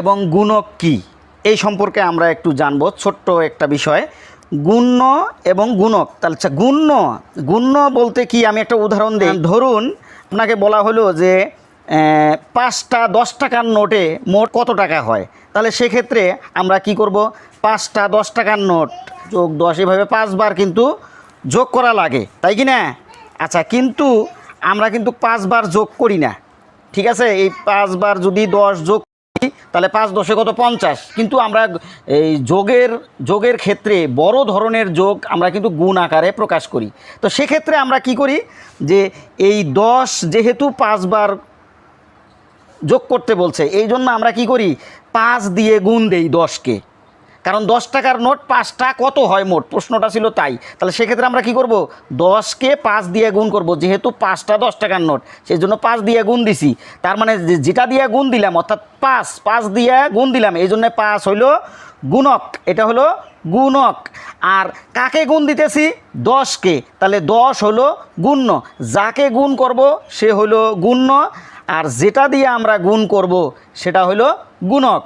এবং গুণক কি? এই সম্পর্কে আমরা একটু জানব ছোট্ট একটা বিষয়। গুণ্য এবং গুণক। তাহলে আচ্ছা গুণ্য। গুণ্য বলতে কি? আমি একটা উদাহরণ দিই। ধরুন আপনাকে বলা হলো যে পাঁচটা দশ টাকার নোটে মোট কত টাকা হয়? তাহলে সেক্ষেত্রে আমরা কি করব? পাঁচটা দশ টাকার নোট যোগ দশ এভাবে পাঁচবার কিন্তু যোগ করা লাগে। তাই কি না? আচ্ছা কিন্তু আমরা কিন্তু পাঁচবার যোগ করি না। ঠিক আছে? এই পাঁচবার যদি দশ যোগ তাহলে পাঁচ দশে কত পঞ্চাশ? কিন্তু আমরা এই যোগের যোগের ক্ষেত্রে বড় ধরনের যোগ আমরা কিন্তু গুণ আকারে প্রকাশ করি। তো সেক্ষেত্রে আমরা কি করি? যে এই দশ যেহেতু পাঁচবার যোগ করতে বলছে এই জন্য আমরা কি করি? পাঁচ দিয়ে গুণ দেই দশকে। কারণ দশ টাকার নোট, পাঁচটা কত হয় মোট? প্রশ্নটা ছিল তাই। তাহলে সেক্ষেত্রে আমরা কি করব? দশকে পাঁচ দিয়ে গুণ করব, যেহেতু পাঁচটা দশ টাকার নোট সেই জন্য পাঁচ দিয়ে গুণ দিছি। তার মানে যেটা দিয়ে গুণ দিলাম, অর্থাৎ পাঁচ পাঁচ দিয়ে গুণ দিলাম, এই জন্য পাঁচ হইল গুণক। এটা হলো গুণক। আর কাকে গুণ দিতেছি? দশকে। তাহলে দশ হলো গুণ্য। যাকে গুণ করব, সে হলো গুণ্য। আর যেটা দিয়ে আমরা গুণ করব, সেটা হলো গুণক।